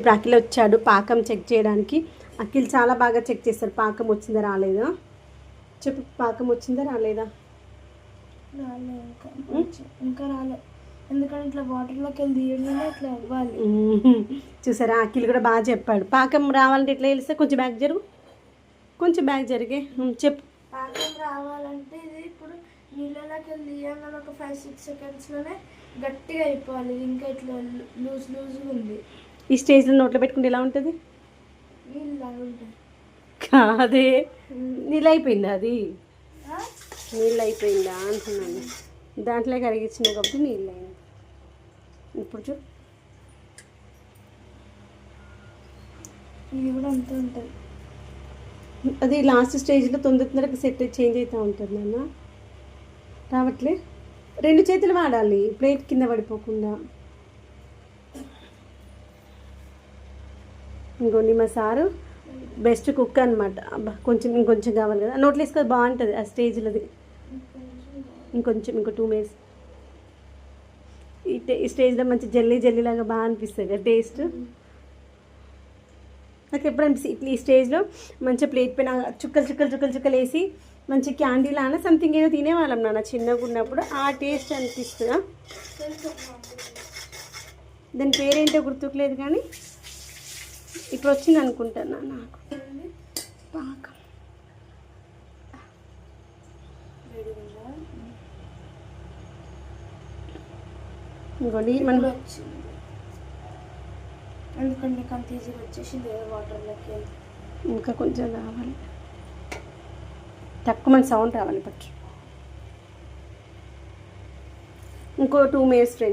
ఇప్పుడు అఖిల్ వచ్చాడు పాకం చెక్ చేయడానికి. అఖిల్ చాలా బాగా చెక్ చేస్తారు పాకం వచ్చిందా రాలేదా? చెప్పు పాకం వచ్చిందా రాలేదా? రాలే ఇంకా. ఇంకా రాలే. ఎందుకంటే ఇట్లా వాటర్లోకి వెళ్ళి తీయగానే ఇట్లా అవ్వాలి మ్మ్. చూసారా అఖిల్ కూడా బాగా చెప్పాడు. పాకం రావాలంటే ఎట్లా తెలిస్తే? కొంచెం బ్యాగ్ జరుగు. కొంచెం బ్యాగ్ జరిగే. చెప్పు. పాకం రావాలంటే ఇది ఇప్పుడు నీళ్ళలోకి వెళ్ళి తీయగానే ఒక ఫైవ్ సిక్స్ సెకండ్స్లోనే గట్టిగా అయిపోవాలి. ఇంకా ఇట్లా లూజ్ లూజ్గా ఉంది. ఈ స్టేజ్లో నోట్లో పెట్టుకుంటే ఎలా ఉంటుంది? కాదే. నీళ్ళు అయిపోయిందా అది? నీళ్ళు అయిపోయిందా అంటున్నాను. దాంట్లో కరిగించినావు కాబట్టి నీళ్ళు అయింది ఇప్పుడు చూ ఇది కూడా అంతే ఉంటుంది. అది లాస్ట్ స్టేజ్లో తొందర తొందరగా సెట్ చేంజ్ అవుతూ ఉంటుంది అన్న రావట్లే. రెండు చేతులు వాడాలి. ప్లేట్ కింద పడిపోకుండా. ఇంకోండి మా సారు బెస్ట్ కుక్ అనమాట అబ్బా కొంచెం ఇంకొంచెం కావాలి కదా. నోట్లో వేసుకో బాగుంటుంది ఆ స్టేజ్లోది ఇంకొంచెం ఇంకో టూ మినిట్స్ ఈ ఈ స్టేజ్లో మంచి జల్లీ జల్లీలాగా బాగా అనిపిస్తుంది కదా టేస్ట్ నాకు ఎప్పుడు అనిపిస్తుంది ఇట్లా ఈ స్టేజ్లో మంచిగా ప్లేట్ పైన చుక్కలు చుక్కలు చుక్కలు చుక్కలు వేసి మంచి క్యాండీ లాగా సంథింగ్ ఏదో తినేవాళ్ళం నాన్న చిన్నగా ఉన్నప్పుడు. ఆ టేస్ట్ అనిపిస్తుందా? దాని పేరేంటో గుర్తుకులేదు కానీ ఇప్పుడు వచ్చింది అనుకుంటాను నాకు పాకం. ఇంకోటి మనం ఎందుకంటే అంత ఈజీగా వచ్చేసింది వాటర్లోకి? ఇంకా కొంచెం కావాలి తక్కువ మంది సౌండ్ రావాలి పట్టు. ఇంకో టూ మినిట్స్ ఫ్రెండ్స్